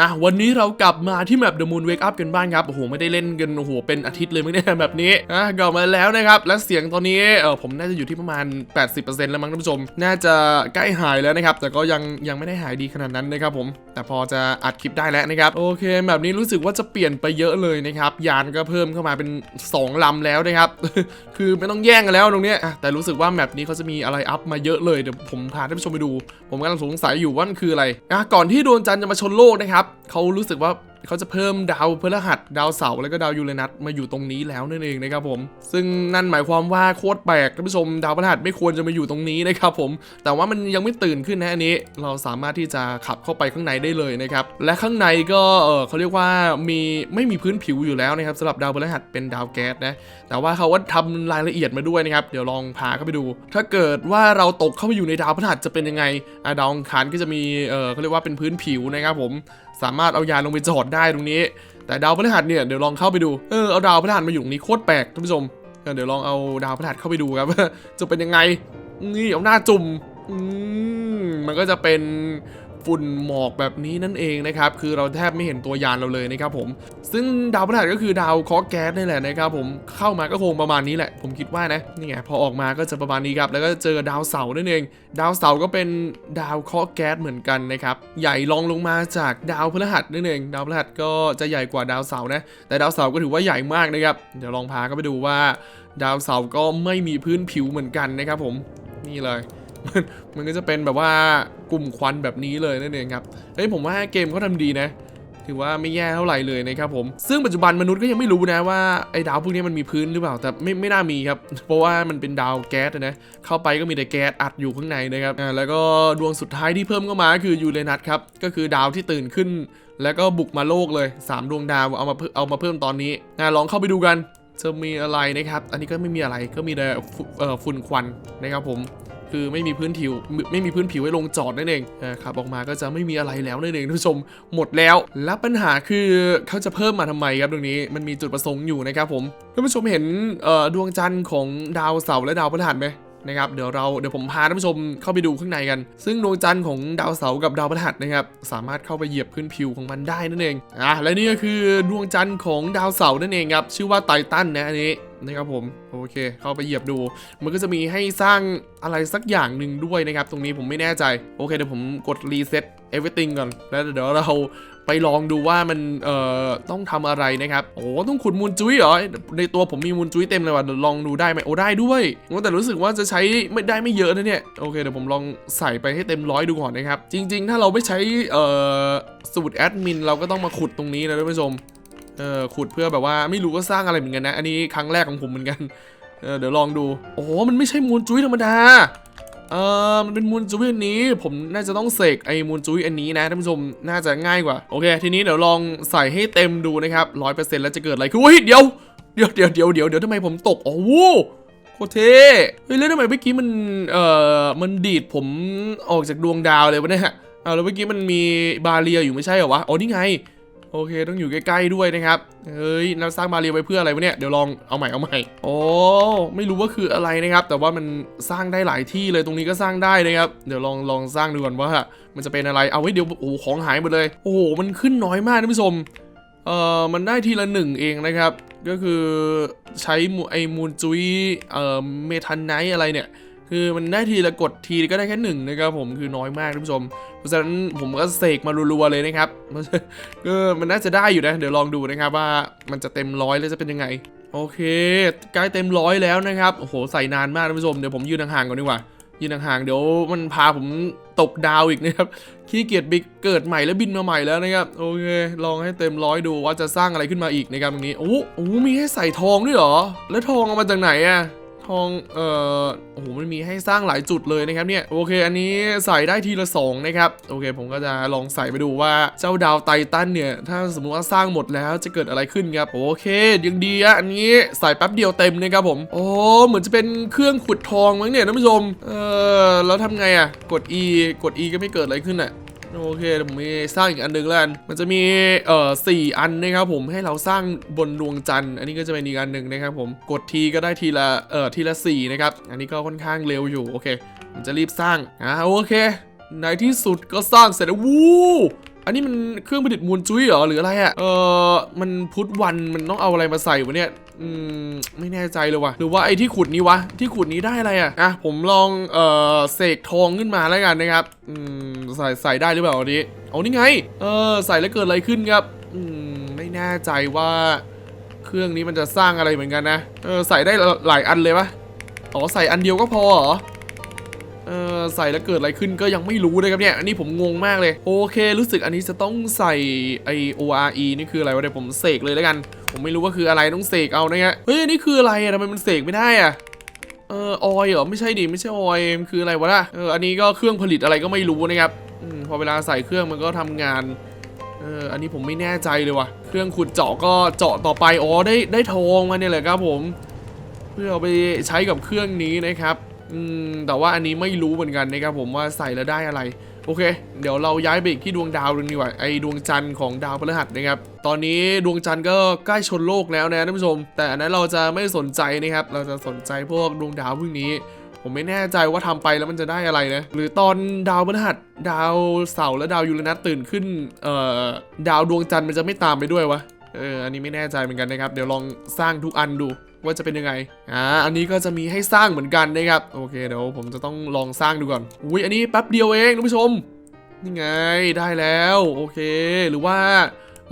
อะวันนี้เรากลับมาที่แมป The Moon Wake Up กันบ้างครับโอ้โหไม่ได้เล่นกันโอ้โหเป็นอาทิตย์เลยมั้งเนี่ยแบบนี้อะกลับมาแล้วนะครับ และเสียงตอนนี้เออผมน่าจะอยู่ที่ประมาณ 80%แล้วมั้งท่านผู้ชม น่าจะใกล้หายแล้วนะครับ แต่ก็ยังยังไม่ได้หายดีขนาดนั้นนะครับผมแต่พอจะอัดคลิปได้แล้วนะครับ โอเคแบบนี้รู้สึกว่าจะเปลี่ยนไปเยอะเลยนะครับ ยานก็เพิ่มเข้ามาเป็น 2 ลำแล้วนะครับ คือไม่ต้องแย่งกันแล้วตรงเนี้ยอะแต่รู้สึกว่าแมปนี้เขาจะมีอะไรอัพมาเยอะเลยเดี๋ยวผมพาท่านผู้ชมไปดู ผมกำลังสงสัยอยู่ว่ามันคืออะไรอะก่อนที่ดวงจันทร์จะมาชนโลกนะครับเขารู้สึกว่าเขาจะเพิ่มดาวพฤหัสดาวเสาร์แล้วก็ดาวยูเรนัสมาอยู่ตรงนี้แล้วนั่นเองนะครับผม ซึ่งนั่นหมายความว่าโคตรแปลกท่านผู้ชมดาวพฤหัสไม่ควรจะมาอยู่ตรงนี้นะครับผม แต่ว่ามันยังไม่ตื่นขึ้นนะอันนี้ เราสามารถที่จะขับเข้าไปข้างในได้เลยนะครับและข้างในก็เออเขาเรียกว่ามีไม่มีพื้นผิวอยู่แล้วนะครับสำหรับดาวพฤหัสเป็นดาวแก๊สนะแต่ว่าเขาว่าทำรายละเอียดมาด้วยนะครับเดี๋ยวลองพาเข้าไปดู ถ้าเกิดว่าเราตกเข้าไปอยู่ในดาวพฤหัสจะเป็นยังไงดาวอังคารก็จะมีเออเขาเรียกว่าเป็นพื้นผิวนะครับผม สามารถเอายานลงไปจอดได้ตรงนี้ แต่ดาวพฤหัสเนี่ยเดี๋ยวลองเข้าไปดูเออเอาดาวพฤหัสมาอยู่ตรงนี้โคตรแปลกท่านผู้ชมเเดี๋ยวลองเอาดาวพฤหัสเข้าไปดูครับจะเป็นยังไงนี่เอาหน้าจุ่มอืมมันก็จะเป็น ฝุ่นหมอกแบบนี้นั่นเองนะครับ คือเราแทบไม่เห็นตัวยานเราเลยนะครับผม ซึ่งดาวพฤหัสก็คือดาวเคราะแก๊สนี่แหละนะครับผม เข้ามาก็คงประมาณนี้แหละ ผมคิดว่านะ นี่ไงพอออกมาก็จะประมาณนี้ครับ แล้วก็เจอดาวเสาร์นั่นเอง ดาวเสาร์ก็เป็นดาวเคราะแก๊สเหมือนกันนะครับ ใหญ่รองลงมาจากดาวพฤหัสนั่นเอง ดาวพฤหัสก็จะใหญ่กว่าดาวเสาร์นะ แต่ดาวเสาร์ก็ถือว่าใหญ่มากนะครับ เดี๋ยวลองพาก็ไปดูว่า ดาวเสาร์ก็ไม่มีพื้นผิวเหมือนกันนะครับผม นี่เลย มันมันก็จะเป็นแบบว่ากลุ่มควันแบบนี้เลยนั่นเองครับเฮ้ยผมว่าเกมเขาทำดีนะถือว่าไม่แย่เท่าไหร่เลยนะครับผม ซึ่งปัจจุบันมนุษย์ก็ยังไม่รู้นะว่าไอ้ดาวพวกนี้มันมีพื้นหรือเปล่า แต่ไม่ไม่น่ามีครับ เพราะว่ามันเป็นดาวแก๊สอะนะ เข้าไปก็มีแต่แก๊สอัดอยู่ข้างในนะครับ อ่าแล้วก็ดวงสุดท้ายที่เพิ่มเข้ามาคือยูเรนัสครับ ก็คือดาวที่ตื่นขึ้น แล้วก็บุกมาโลกเลย 3 ดวงดาวเอามาเพิ่มเอามาเพิ่มตอนนี้อ่าลองเข้าไปดูกันจะมีอะไรนะครับ อันนี้ก็ไม่มีอะไร ก็มีแต่ฝุ่นเอ่อฝุ่นควันนะครับผม คือไม่มีพื้นผิวไม่มีพื้นผิวให้ลงจอดนั่นเองเออขับออกมาก็จะไม่มีอะไรแล้วนั่นเองท่านผู้ชมหมดแล้ว และปัญหาคือเขาจะเพิ่มมาทำไมครับตรงนี้มันมีจุดประสงค์อยู่นะครับผมท่านผู้ชมเห็นดวงจันทร์ของดาวเสาร์และดาวพฤหัสไหมนะครับเดี๋ยวเราเดี๋ยวผมพาท่านผู้ชมเข้าไปดูข้างในกัน ซึ่งดวงจันทร์ของดาวเสาร์กับดาวพฤหัสนะครับสามารถเข้าไปเหยียบพื้นผิวของมันได้นั่นเองอะและนี่ก็คือดวงจันทร์ของดาวเสาร์นั่นเองครับชื่อว่าไททันนะอันนี้ นะครับผมโอเค เข้าไปเหยียบดู มันก็จะมีให้สร้างอะไรสักอย่างหนึ่งด้วยนะครับ ตรงนี้ผมไม่แน่ใจ โอเคเดี๋ยวผมกด reset everything ก่อน แล้วเดี๋ยวเราไปลองดูว่ามันเอ่อต้องทำอะไรนะครับโอ้ต้องขุดมูลจุ้ยเหรอในตัวผมมีมูลจุ้ยเต็มเลยว่ะลองดูได้ไหมโอ้ได้ด้วยโอ้แต่รู้สึกว่าจะใช้ไม่ได้ไม่เยอะนะเนี่ยโอเคเดี๋ยวผมลองใส่ไปให้เต็มร้อยดูก่อนนะครับจริง ๆ ถ้าเราไม่ใช้เอ่อสูตรแอดมินเราก็ต้องมาขุดตรงนี้นะท่านผู้ชม เออขุดเพื่อแบบว่าไม่รู้ว่าสร้างอะไรเหมือนกันนะ อันนี้ครั้งแรกของผมเหมือนกัน เออเดี๋ยวลองดู โอ้มันไม่ใช่มูลจุ้ยธรรมดา เออมันเป็นมูลจุ้ยอันนี้ ผมน่าจะต้องเสกไอ้มูลจุ้ยอันนี้นะท่านผู้ชม น่าจะง่ายกว่า โอเค ทีนี้เดี๋ยวลองใส่ให้เต็มดูนะครับร้อยเปอร์เซ็นต์แล้วจะเกิดอะไรขึ้นเฮ้ยเดี๋ยว เดี๋ยวเดี๋ยวเดี๋ยวเดี๋ยวเดี๋ยวทำไมผมตก โอ้โหโคตรเท่เฮ้ยแล้วทำไมเมื่อกี้มัน เอ่อ มันดีดผมออกจากดวงดาวเลยวะเนี่ยเอาแล้วเมื่อกี้มันมีบาเรียอยู่ไม่ใช่เหรอวะ อ๋อนี่ไง โอเคต้องอยู่ใกล้ๆด้วยนะครับ เฮ้ยเราสร้างบาเรียไว้เพื่ออะไรวะเนี่ย เดี๋ยวลองเอาใหม่เอาใหม่ โอ้ไม่รู้ว่าคืออะไรนะครับ แต่ว่ามันสร้างได้หลายที่เลยตรงนี้ก็สร้างได้นะครับ เดี๋ยวลองลองสร้างดูก่อนว่า มันจะเป็นอะไร เอาไว้เดี๋ยวโอ้ของหายหมดเลย โอ้โหมันขึ้นน้อยมากท่านผู้ชม เอ่อมันได้ทีละหนึ่งเองนะครับ ก็คือใช้ไอมูลจุยเอ่อเมทันไนท์อะไรเนี่ย คือมันได้ทีละกดทีก็ได้แค่หนึ่งนะครับผมคือน้อยมากท่านผู้ชม เพราะฉะนั้นผมก็เสกมารัวๆเลยนะครับก็มันน่าจะได้อยู่นะ เดี๋ยวลองดูนะครับว่ามันจะเต็มร้อยแล้วจะเป็นยังไง โอเคใกล้เต็มร้อยแล้วนะครับโอ้โหใส่นานมากท่านผู้ชมเดี๋ยวผมยืนห่างๆก่อนดีกว่ายืนห่างๆเดี๋ยวมันพาผมตกดาวอีกนะครับขี้เกียจบิกเกิดใหม่แล้วบินมาใหม่แล้วนะครับโอเคลองให้เต็มร้อยดูว่าจะสร้างอะไรขึ้นมาอีกนะครับตรงนี้โอ้โหมีให้ใส่ทองด้วยเหรอแล้วทองเอามาจากไหนอะ ทอง เอ่อ โอ้โห มันมีให้สร้างหลายจุดเลยนะครับเนี่ย โอเค อันนี้ใส่ได้ทีละสองนะครับ โอเค ผมก็จะลองใส่ไปดูว่าเจ้าดาวไททันเนี่ย ถ้าสมมุติว่าสร้างหมดแล้วจะเกิดอะไรขึ้นครับ โอเคยังดีอะอันนี้ใส่แป๊บเดียวเต็มนะครับผม โอ้ เหมือนจะเป็นเครื่องขุดทองมั้งเนี่ยท่านผู้ชม เออแล้วทำไงอะกด E กด E ก็ไม่เกิดอะไรขึ้นอะ โอเคผมมีสร้างอีกอันหนึ่งแล้วกันมันจะมีเอ่อสี่อันนะครับผมให้เราสร้างบนดวงจันทร์อันนี้ก็จะเป็นอีกอันหนึ่งนะครับผมกดทีก็ได้ทีละเอ่อทีละสี่นะครับอันนี้ก็ค่อนข้างเร็วอยู่โอเคผมจะรีบสร้างอ่าโอเคในที่สุดก็สร้างเสร็จแล้ววู้อันนี้มันเครื่องผลิตมูลจุ้ยเหรอหรืออะไรอะ่ะเออมันพุทธวันมันต้องเอาอะไรมาใส่วะเนี่ย อืมไม่แน่ใจเลยว่ะหรือว่าไอ้ที่ขุดนี้วะที่ขุดนี้ได้อะไรอะ่ะอะผมลองเอ่อเสกทองขึ้นมาแล้วกันนะครับอืมใส่ใส่ได้หรือเปล่าอันนี้เอานี่ไงเออใส่แล้วเกิดอะไรขึ้นครับอืมไม่แน่ใจว่าเครื่องนี้มันจะสร้างอะไรเหมือนกันนะเออใส่ได้หลายอันเลยปะอ๋อใส่อันเดียวก็พอเหรอเออใส่แล้วเกิดอะไรขึ้นก็ยังไม่รู้เลยครับเนี่ย อันนี้ผมงงมากเลย โอเค รู้สึกอันนี้จะต้องใส่ไอ ORE นี่คืออะไรวะเดี๋ยวผมเสกเลยแล้วกัน ผมไม่รู้ว่าคืออะไรต้องเสกเอานะฮะเฮ้ยนนี้คืออะไรอะทำไมมันเสกไม่ได้อะเออออยเหรอไม่ใช่ดิไม่ใช่ออยมันคืออะไรวะล่ะเอออันนี้ก็เครื่องผลิตอะไรก็ไม่รู้นะครับอมพอเวลาใส่เครื่องมันก็ทำงานเอออันนี้ผมไม่แน่ใจเลยว่ะ เครื่องขุดเจาะก็เจาะต่อไปอ๋อได้ได้ทองมาเนี่ยแหละครับผม เพื่อเอาไปใช้กับเครื่องนี้นะครับอืมแต่ว่าอันนี้ไม่รู้เหมือนกันนะครับผมว่าใส่แล้วได้อะไร โอเค เดี๋ยวเราย้ายไปอีกที่ดวงดาวดวงนี้ว่ะไอดวงจันทร์ของดาวพฤหัสนะครับ ตอนนี้ดวงจันทร์ก็ใกล้ชนโลกแล้วนะท่านผู้ชม แต่อันนั้นเราจะไม่สนใจนะครับ เราจะสนใจพวกดวงดาวพวกนี้ ผมไม่แน่ใจว่าทำไปแล้วมันจะได้อะไรนะ หรือตอนดาวพฤหัสดาวเสาร์และดาวยูเรนัสตื่นขึ้น เอ่อ ดาวดวงจันทร์มันจะไม่ตามไปด้วยวะ เออ อันนี้ไม่แน่ใจเหมือนกันนะครับ เดี๋ยวลองสร้างทุกอันดูว่าจะเป็นยังไง อ่า อันนี้ก็จะมีให้สร้างเหมือนกันนะครับ โอเค เดี๋ยวผมจะต้องลองสร้างดูก่อน อุ้ย อันนี้แป๊บเดียวเองท่านผู้ชม นี่ไง ได้แล้ว โอเค หรือว่า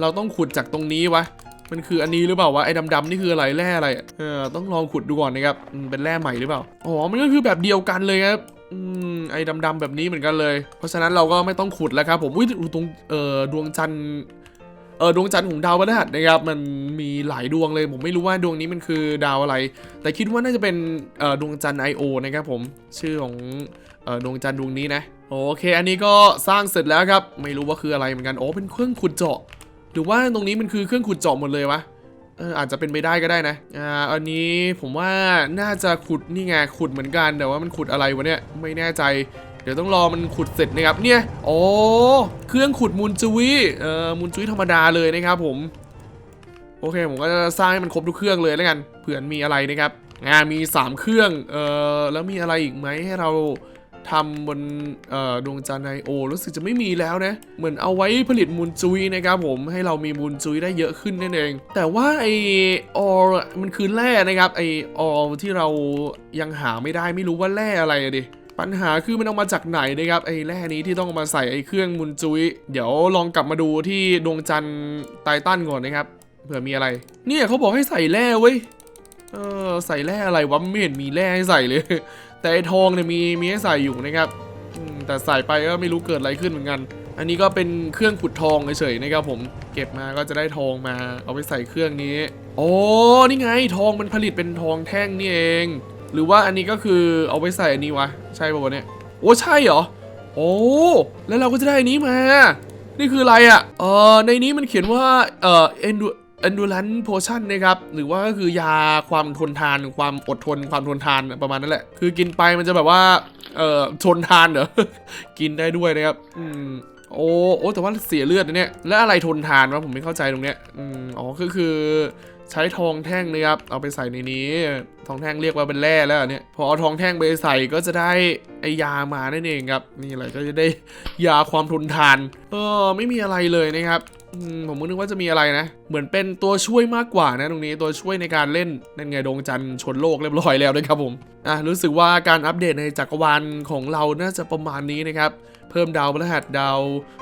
เราต้องขุดจากตรงนี้วะ มันคืออันนี้หรือเปล่าวะไอ้ดำๆนี่คืออะไรแร่อะไรเออต้องลองขุดดูก่อนนะครับเป็นแร่ใหม่หรือเปล่าอ๋อมันก็คือแบบเดียวกันเลยครับอืมไอ้ดำๆแบบนี้เหมือนกันเลย เพราะฉะนั้นเราก็ไม่ต้องขุดแล้วครับผมอุ้ยดูตรงเอ่อดวงจันทร์เออดวงจันทร์ของดาวพฤหัสนะครับมันมีหลายดวงเลย ผมไม่รู้ว่าดวงนี้มันคือดาวอะไร แต่คิดว่าน่าจะเป็นเอ่อดวงจันทร์ I.O. นะครับผมชื่อของเอ่อดวงจันทร์ดวงนี้นะโอเค อันนี้ก็สร้างเสร็จแล้วครับ ไม่รู้ว่าคืออะไรเหมือนกันโอ้เป็นเครื่องขุดเจาะ หรือว่าตรงนี้มันคือเครื่องขุดเจาะหมดเลยวะเอออาจจะเป็นไปได้ก็ได้นะ อ่า อันนี้ผมว่าน่าจะขุดนี่ไงขุดเหมือนกันแต่ว่ามันขุดอะไรวะเนี่ยไม่แน่ใจ เดี๋ยวต้องรอมันขุดเสร็จนะครับเนี่ยโอ้เครื่องขุดมูลจุ้ยเอ่อมูลจุ้ยธรรมดาเลยนะครับผมโอเคผมก็จะสร้างให้มันครบทุกเครื่องเลยแล้วกันเผื่อมีอะไรนะครับงานมี 3 เครื่องเอ่อแล้วมีอะไรอีกไหมให้เรา ทำบนดวงจันทร์ไอโอรู้สึกจะไม่มีแล้วนะ เหมือนเอาไว้ผลิตมูลจุยนะครับผมให้เรามีมูลจุยได้เยอะขึ้นนั่นเอง แต่ว่าไอออลมันคือแร่นะครับไอออลที่เรายังหาไม่ได้ไม่รู้ว่าแร่อะไรดิปัญหาคือมันเอามาจากไหนนะครับไอ้แร่นี้ที่ต้องมาใส่ไอ้เครื่องมุนจุยเดี๋ยวลองกลับมาดูที่ดวงจันทร์ไททันก่อนนะครับเผื่อมีอะไร เนี่ยเขาบอกให้ใส่แร่เว้ยเออใส่แร่อะไรวะไม่เห็นมีแร่ให้ใส่เลย แต่ไอ้ทองเนี่ยมีมีให้ใส่อยู่นะครับแต่ใส่ไปก็ไม่รู้เกิดอะไรขึ้นเหมือนกัน อันนี้ก็เป็นเครื่องขุดทองเฉยๆนะครับผมเก็บมาก็จะได้ทองมา เอาไปใส่เครื่องนี้โอ้นี่ไงทองมันผลิตเป็นทองแท่งนี่เอง หรือว่าอันนี้ก็คือเอาไปใส่อันนี้วะใช่ป่าวะเนี่ยโอ้ใช่เหรอโอ้แล้วเราก็จะได้อันนี้มา นี่คืออะไรอะ่ะเออในนี้มันเขียนว่าเอ่อ endu endurance potion นะครับ หรือว่าก็คือยาความทนทาน ความอดทน ความทนทานประมาณนั้นแหละ คือกินไปมันจะแบบว่า เอ่อ ทนทานเหรอ กินได้ด้วยนะครับ อืมโอ้โอ้แต่ว่าเสียเลือดนะเนี่ย แล้วอะไรทนทานวะผมไม่เข้าใจตรงเนี้ย อืมอ๋อก็คือใช้ทองแท่งนะครับ เอาไปใส่ในนี้ ทองแท่งเรียกว่าเป็นแร่แล้วเนี่ย พอเอาทองแท่งไปใส่ก็จะได้ไอยามานั่นเองครับ นี่อะไรก็จะได้ยาความทนทาน เออไม่มีอะไรเลยนะครับ ผมก็นึกว่าจะมีอะไรนะ เหมือนเป็นตัวช่วยมากกว่านะตรงนี้ตัวช่วยในการเล่นนั่นไงดวงจันทร์ชนโลกเรียบร้อยแล้วนะครับผมอะรู้สึกว่าการอัปเดตในจักรวาลของเราน่าจะประมาณนี้นะครับ เพิ่มดาวพฤหัสดาว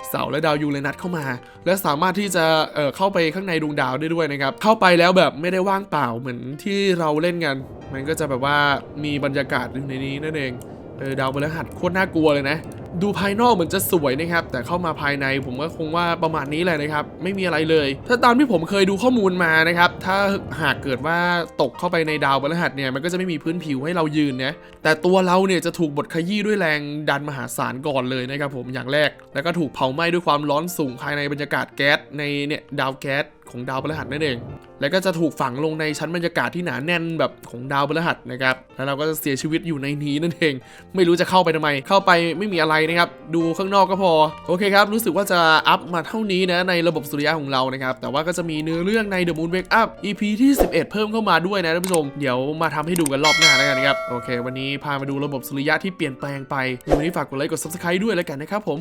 เสาร์และดาวยูเรนัสเข้ามา และสามารถที่จะเอ่อเข้าไปข้างในดวงดาวได้ด้วยนะครับ เข้าไปแล้วแบบไม่ได้ว่างเปล่าเหมือนที่เราเล่นกัน มันก็จะแบบว่ามีบรรยากาศอยู่ในนี้นั่นเองเออดาวพฤหัสโคตรน่ากลัวเลยนะ ดูภายนอกเหมือนจะสวยนะครับ แต่เข้ามาภายในผมก็คงว่าประมาณนี้แหละนะครับ ไม่มีอะไรเลย ถ้าตามที่ผมเคยดูข้อมูลมานะครับ ถ้าหากเกิดว่าตกเข้าไปในดาวพฤหัสเนี่ยมันก็จะไม่มีพื้นผิวให้เรายืนนะแต่ตัวเราเนี่ยจะถูกบดขยี้ด้วยแรงดันมหาศาลก่อนเลยนะครับผมอย่างแรก แล้วก็ถูกเผาไหม้ด้วยความร้อนสูงภายในบรรยากาศแก๊สในเนี่ยดาวแก๊ส ของดาวพฤหัสนั่นเอง แล้วก็จะถูกฝังลงในชั้นบรรยากาศที่หนาแน่นแบบของดาวพฤหัสนะครับ แล้วเราก็จะเสียชีวิตอยู่ในนี้นั่นเอง ไม่รู้จะเข้าไปทำไม เข้าไปไม่มีอะไรนะครับ ดูข้างนอกก็พอ โอเคครับ รู้สึกว่าจะอัพมาเท่านี้นะในระบบสุริยะของเรานะครับ แต่ว่าก็จะมีเนื้อเรื่องใน The Moon Wake Up EP ที่ 11 เพิ่มเข้ามาด้วยนะท่านผู้ชม เดี๋ยวมาทำให้ดูกันรอบหน้าแล้วกันครับ โอเค วันนี้พามาดูระบบสุริยะที่เปลี่ยนแปลงไปวันนี้ฝากกดไลค์กด subscribe ด้วยแล้วกันนะครับผม